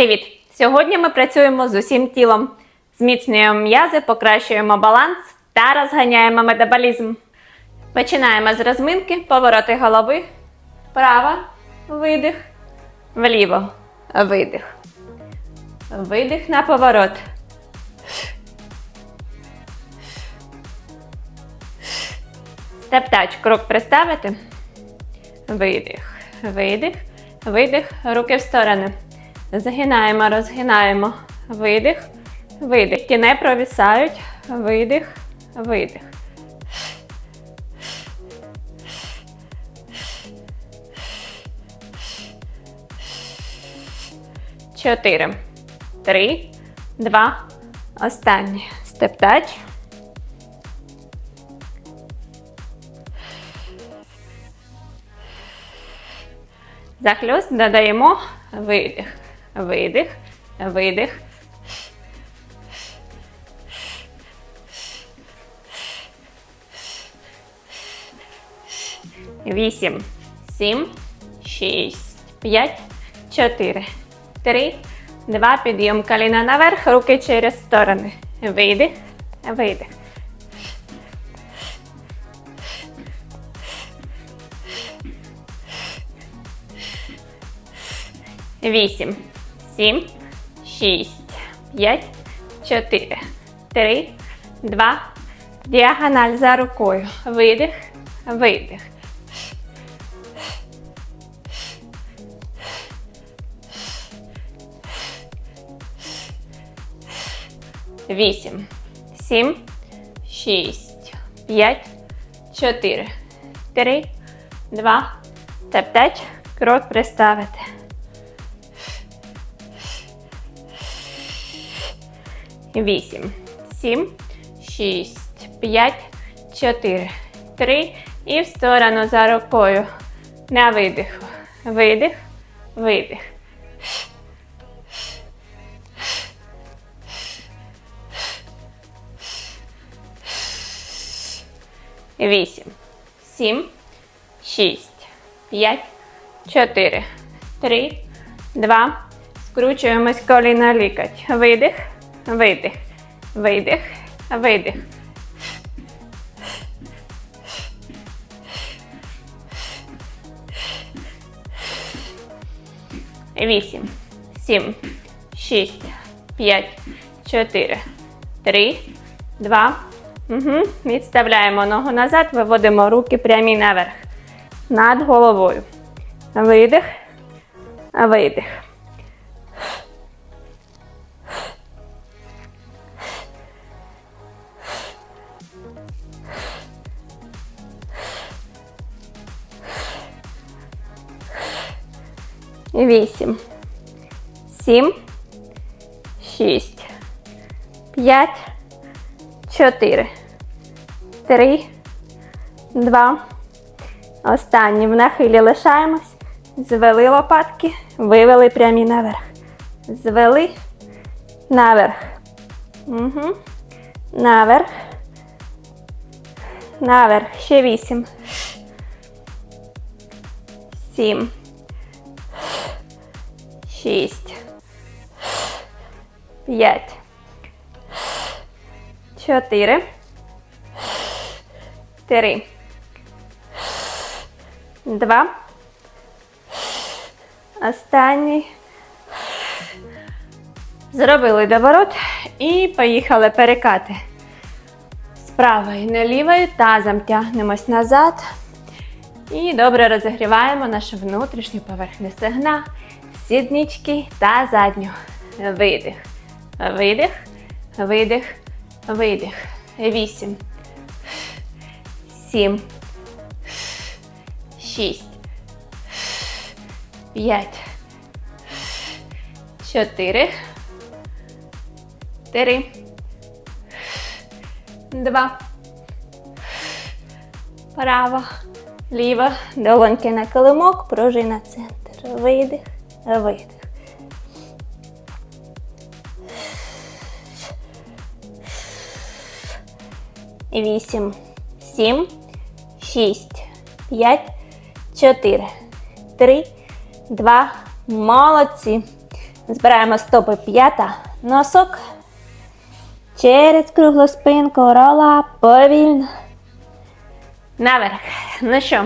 Привіт! Сьогодні ми працюємо з усім тілом. Зміцнюємо м'язи, покращуємо баланс та розганяємо метаболізм. Починаємо з розминки, повороти голови. Вправо, видих, вліво, видих. Видих на поворот. Стептач, крок приставити. Видих, видих, видих, руки в сторони. Згинаємо, розгинаємо. Видих, видих. Ті не провісають. Видих, видих. Чотири. Три, два. Останній. Стептач. Захльост додаємо видих, видих, видих. Вісім, сім, шість, п'ять, чотири, три, два. Підйом коліна наверх, руки через сторони. Видих, видих. Вісім, сім, шість, п'ять, чотири, три, два. Діагональ за рукою. Видих, видих. Вісім, сім, шість, п'ять, чотири, три, два. Тептеч. Крок приставити. Вісім, сім, шість, п'ять, чотири, три. І в сторону за рукою. На видиху. Видих, видих. Вісім, сім, шість, п'ять, чотири, три, два. Скручуємось коліна лікоть. Видих, видих, видих, видих. Вісім, сім, шість, п'ять, чотири, три, два. Угу. Відставляємо ногу назад, виводимо руки прямі наверх. Над головою. Видих, видих. Вісім. Сім. Шість. П'ять. Чотири. Три. Два. Останні в нахилі лишаємось. Звели лопатки. Вивели прямі наверх. Звели. Наверх. Угу. Наверх. Наверх. Ще вісім. Сім шість, п'ять, чотири, три, два. Останній. Зробили доворот і поїхали перекати. З правої на тазом тягнемось назад. І добре розігріваємо нашу внутрішню поверхню стегна, сіднички та задню. Видих. Видих. Видих. Видих. Вісім. Сім. Шість. П'ять. Чотири. Три. Два. Право. Ліво. Долоньки на килимок. Пружина центр. Видих. Видих. Вісім, сім, шість, п'ять, чотири, три, два. Молодці. Збираємо стопи п'ята, носок. Через круглу спинку, рола, повільно. Наверх. Ну що,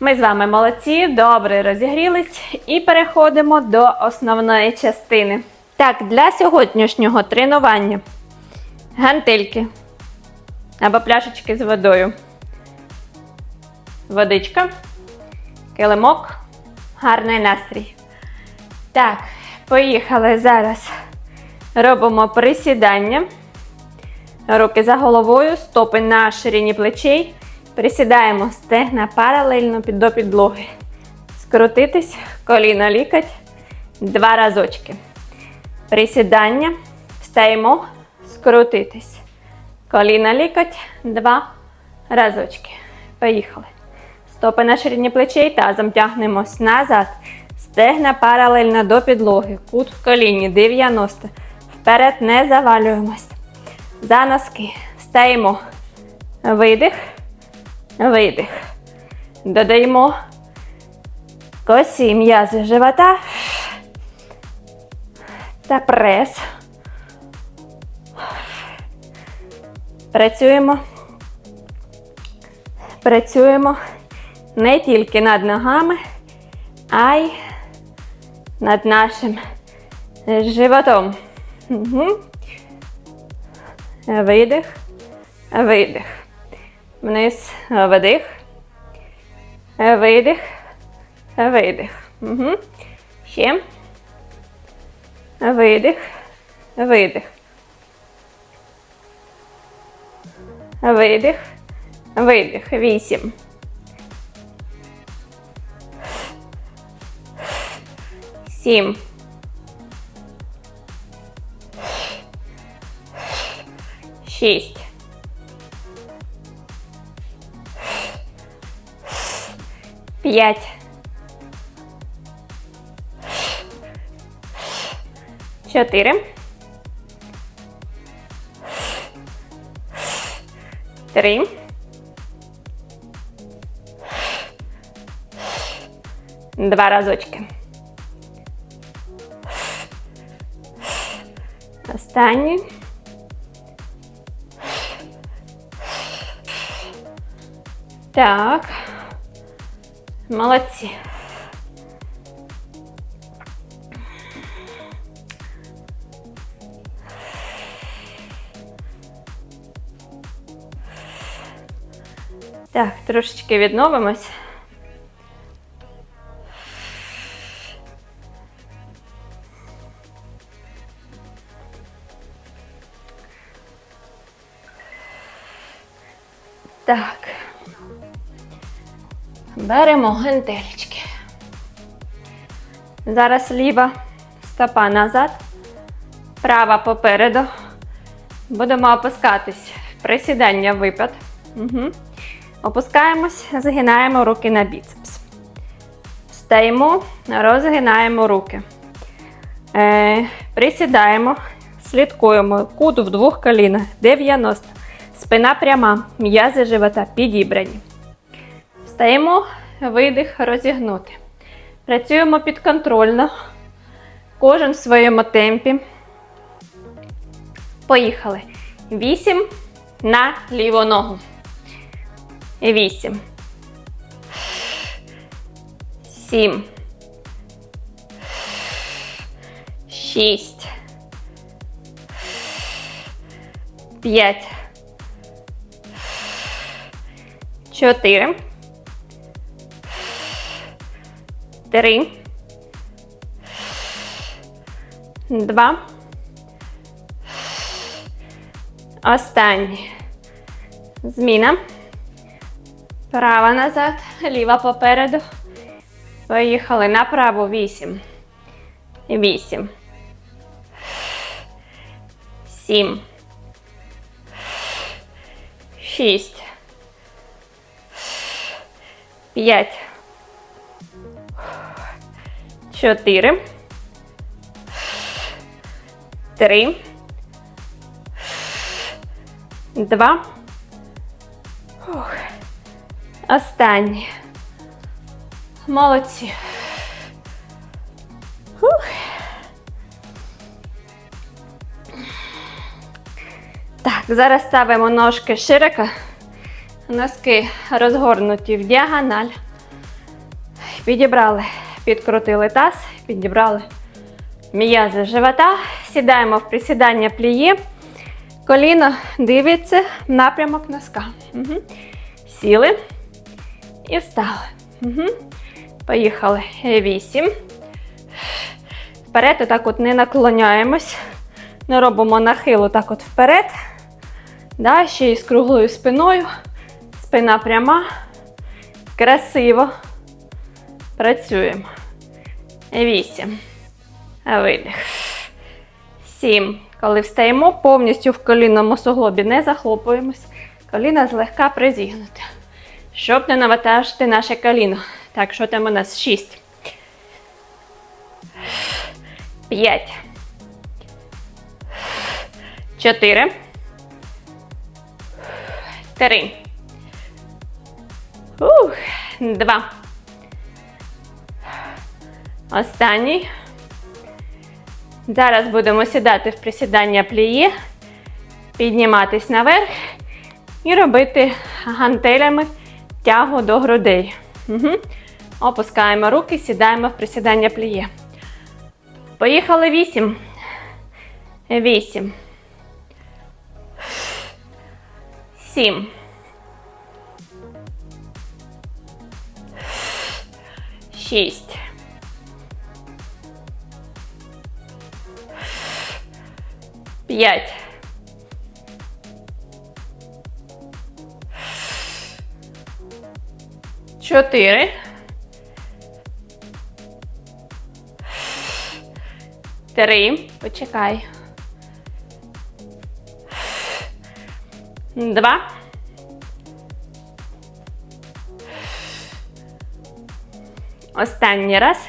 ми з вами молодці, добре розігрілись і переходимо до основної частини. Так, для сьогоднішнього тренування гантельки або пляшечки з водою. Водичка, килимок, гарний настрій. Так, поїхали зараз. Робимо присідання. Руки за головою, стопи на ширині плечей. Присідаємо стегна паралельно до підлоги. Скрутитись, коліно лікать. Два разочки. Присідання. Встаємо, скрутитись. Коліна лікать. Два разочки. Поїхали. Стопи на ширині плечей, тазом тягнемось назад. Стегна паралельно до підлоги. Кут в коліні 90. Вперед не завалюємось. За носки. Встаємо. Видих. Видих. Додаємо косі м'язи живота та прес. Працюємо. Працюємо не тільки над ногами, а й над нашим животом. Угу. Видих, видих. Вниз, вдих. Видих, видих. Угу. Ще. Видих, видих. Видих, видих. Вісім. Сім. Шість. П'ять. Чотири. Три. Два разочки. Останній. Так. Молодці. Так, трошечки відновимось. Так. Беремо гантелечки. Зараз ліва стопа назад, права попереду. Будемо опускатись в присідання випад. Угу. Опускаємось, згинаємо руки на біцепс. Встаємо, розгинаємо руки. Е, присідаємо, слідкуємо. Кут в двох колінах 90. Спина пряма, м'язи живота підібрані. Встаємо, видих, розігнути. Працюємо підконтрольно. Кожен в своєму темпі. Поїхали. 8 на ліву ногу. 8. 7. 6. 5. 4. Три. Два. Останній. Зміна. Права назад, ліва попереду. Поїхали направо. Вісім. Вісім. Сім. Шість. П'ять чотири, три, два. Ух. Молодці. Ух. Так, зараз ставимо ножки широко. Носки розгорнуті в діагональ. Підібрали підкрутили таз, підібрали м'язи живота. Сідаємо в присідання пліє. Коліно дивиться напрямок носка. Угу. Сіли і встали. Угу. Поїхали. Вісім. Вперед, отак от не наклоняємось. Не робимо нахилу так от вперед. Да, ще й з круглою спиною. Спина пряма. Красиво. Працюємо. Вісім. Видих. Сім. Коли встаємо, повністю в колінному суглобі не захлопуємось. Коліна злегка призігнуте. Щоб не навантажити наше коліно. Так, що там у нас? Шість. П'ять. Чотири. Три. Ух. Два. Останній. Зараз будемо сідати в присідання пліє, підніматись наверх і робити гантелями тягу до грудей. Угу. Опускаємо руки, сідаємо в присідання пліє. Поїхали вісім. Вісім. Сім. Шість. П'ять. Чотири. Три. Почекай. Два. Останній раз.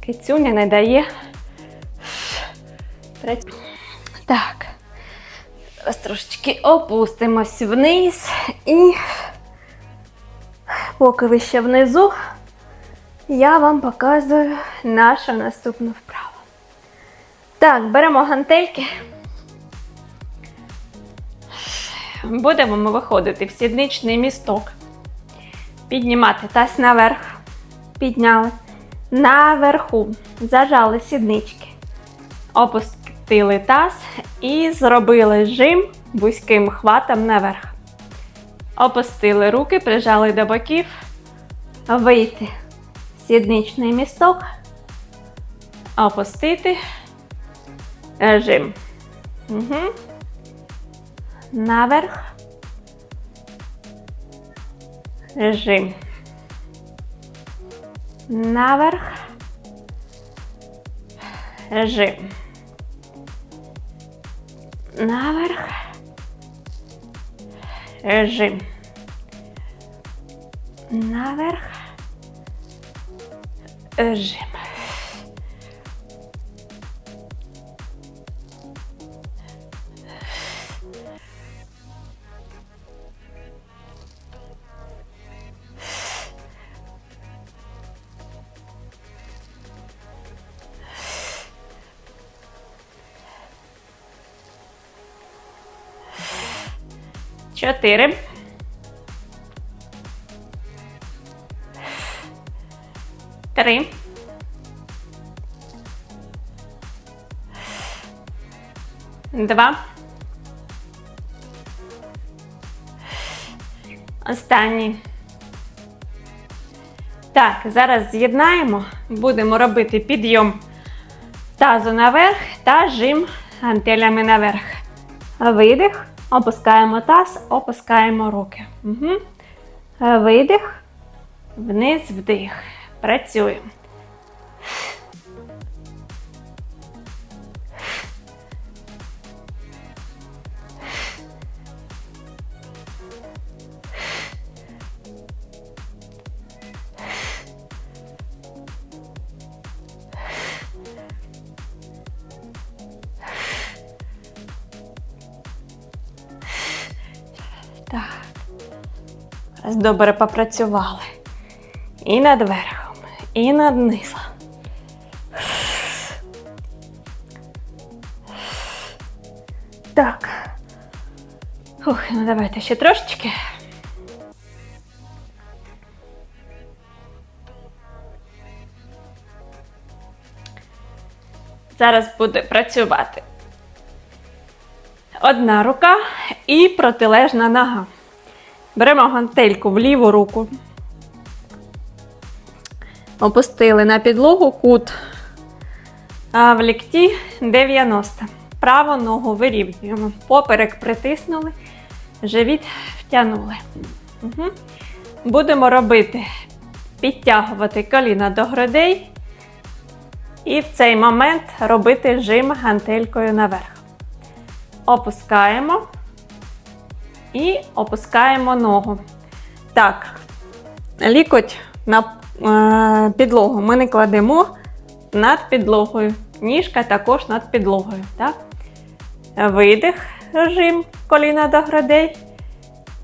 Кицюня не дає. Третій. Так. Зараз трошечки опустимось вниз і поки ви ще внизу, я вам показую нашу наступну вправу. Так, беремо гантельки. Будемо ми виходити в сідничний місток. Піднімати таз наверх. Підняли. Наверху. Зажали сіднички. Опустили таз і зробили жим вузьким хватом наверх. Опустили руки, прижали до боків. Вийти сідничний місток. Опустити. Жим. Угу. Наверх. Жим. Наверх. Жим наверх. Режим. Наверх. Режим. 4. Три. Два. Останній. Так, зараз з'єднаємо, будемо робити підйом тазу наверх та жим гантелями наверх. Видих. Опускаємо таз, опускаємо руки. Угу. Видих, вниз, вдих. Працюємо. Добре попрацювали. І над верхом, і над низом. Так. Ух, ну давайте ще трошечки. Зараз буде працювати одна рука і протилежна нога. Беремо гантельку в ліву руку. Опустили на підлогу кут а в лікті 90. Праву ногу вирівнюємо. Поперек притиснули, живіт втягнули. Угу. Будемо робити підтягувати коліна до грудей. І в цей момент робити жим гантелькою наверх. Опускаємо і опускаємо ногу. Так, лікоть на е, підлогу ми не кладемо над підлогою. Ніжка також над підлогою. Так? Видих, жим коліна до грудей.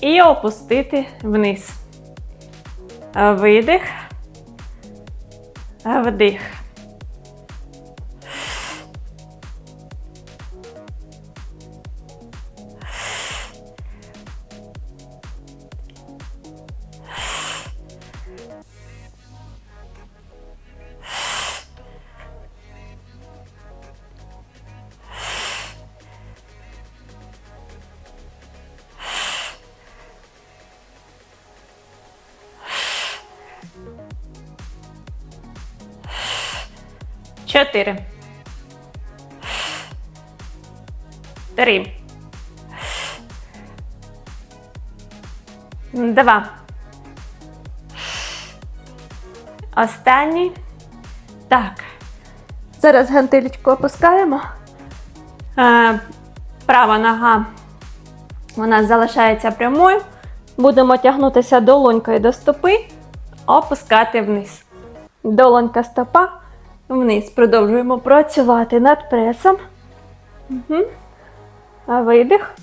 І опустити вниз. Видих, вдих. Чотири. Три. Два. Останній. Так. Зараз гантелечку опускаємо. Е, права нога у нас залишається прямою. Будемо тягнутися долонькою до стопи, опускати вниз. Долонька стопа вниз. Продовжуємо працювати над пресом. Угу. А видих,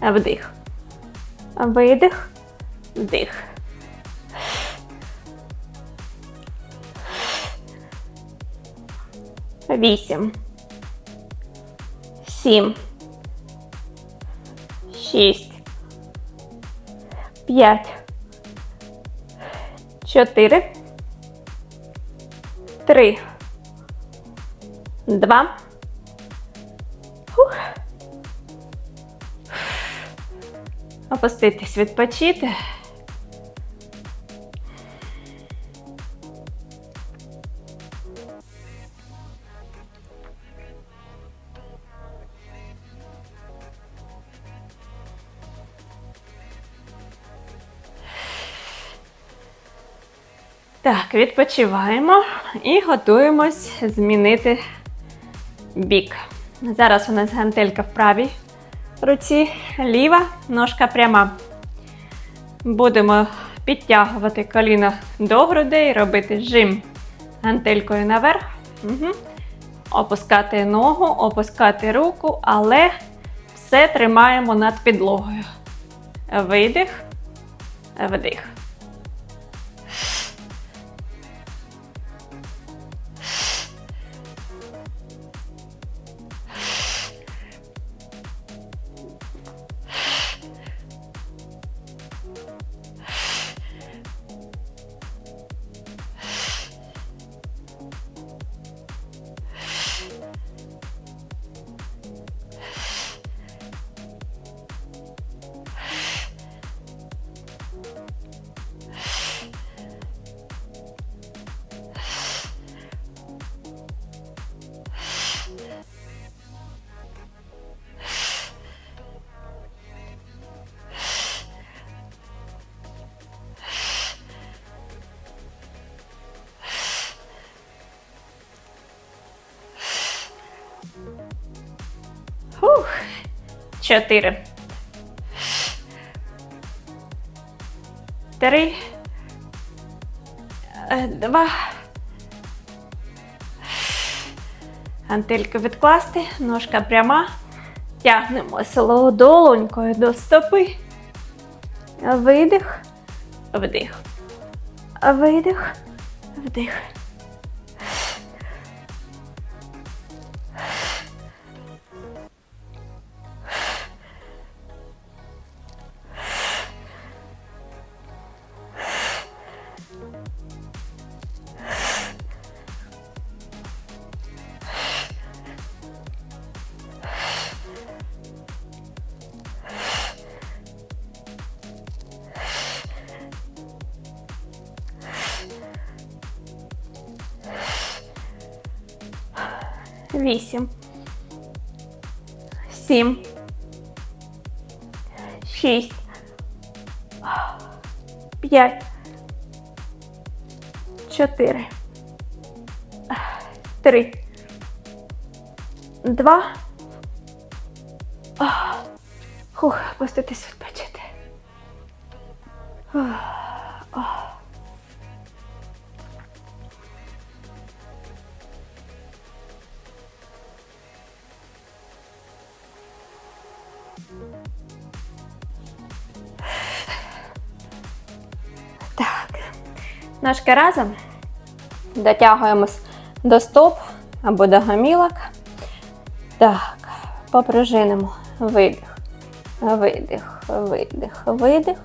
а вдих. А видих, вдих. Вісім. Сім. Шість. П'ять. Чотири. Три. Два. Фух. Опуститись, відпочити. Так, відпочиваємо і готуємось змінити бік. Зараз у нас гантелька в правій руці, ліва ножка пряма. Будемо підтягувати коліна до грудей, робити жим гантелькою наверх. Угу. Опускати ногу, опускати руку, але все тримаємо над підлогою. Видих, вдих. 4. 3. 2. Гантельку відкласти, ножка пряма. Тягнемо силову долонькою до стопи. Видих, вдих. Видих, вдих. Вісім, сім, шість, п'ять, чотири, три, два. Хух, пуститись відпочити. Так. Ножки разом. Дотягуємось до стоп або до гамілок. Так, попружинимо. Видих, видих, видих, видих.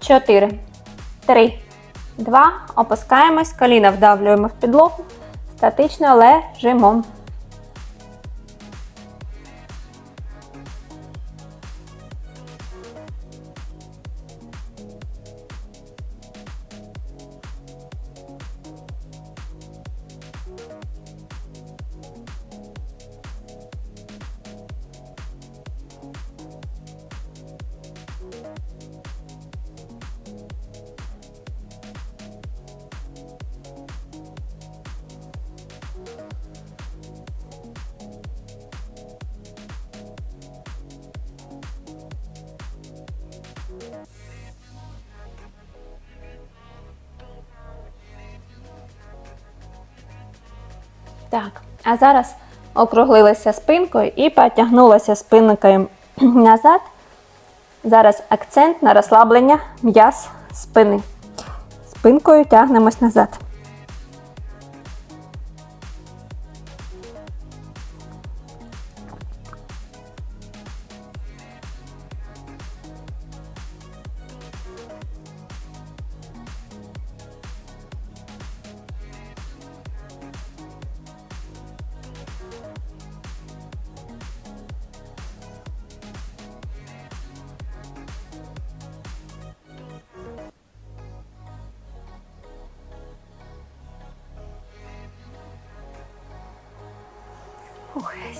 Чотири, три, два. Опускаємось, коліна вдавлюємо в підлогу. Статично лежимо. Так, а зараз округлилася спинкою і потягнулася спинкою назад. Зараз акцент на розслаблення м'яз спини. Спинкою тягнемось назад.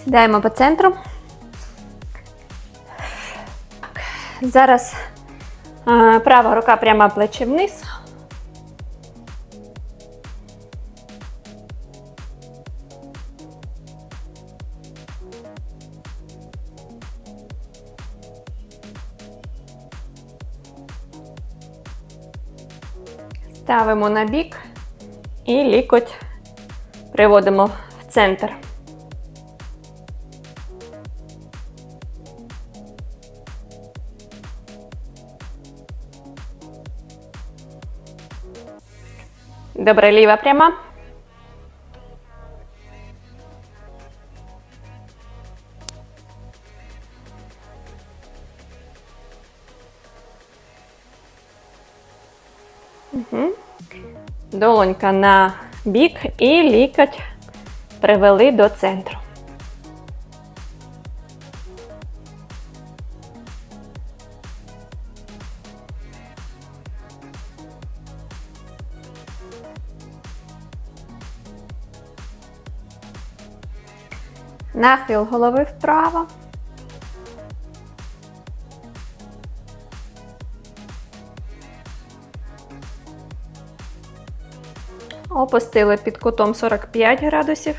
Сідаємо по центру. Зараз права рука прямо плече вниз. Ставимо на бік і лікоть приводимо в центр. Добре, ліва пряма. Угу. Долонька на бік і лікоть привели до центру. Нахил голови вправо. Опустили під кутом 45 градусів.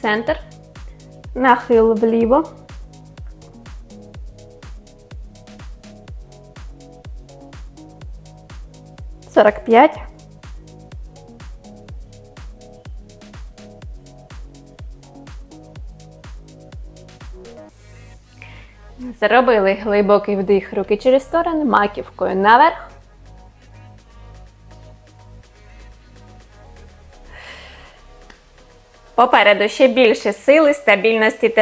Центр. Нахил вліво. Сорок п'ять. Зробили глибокий вдих руки через сторони, маківкою наверх. Попереду ще більше сили, стабільності та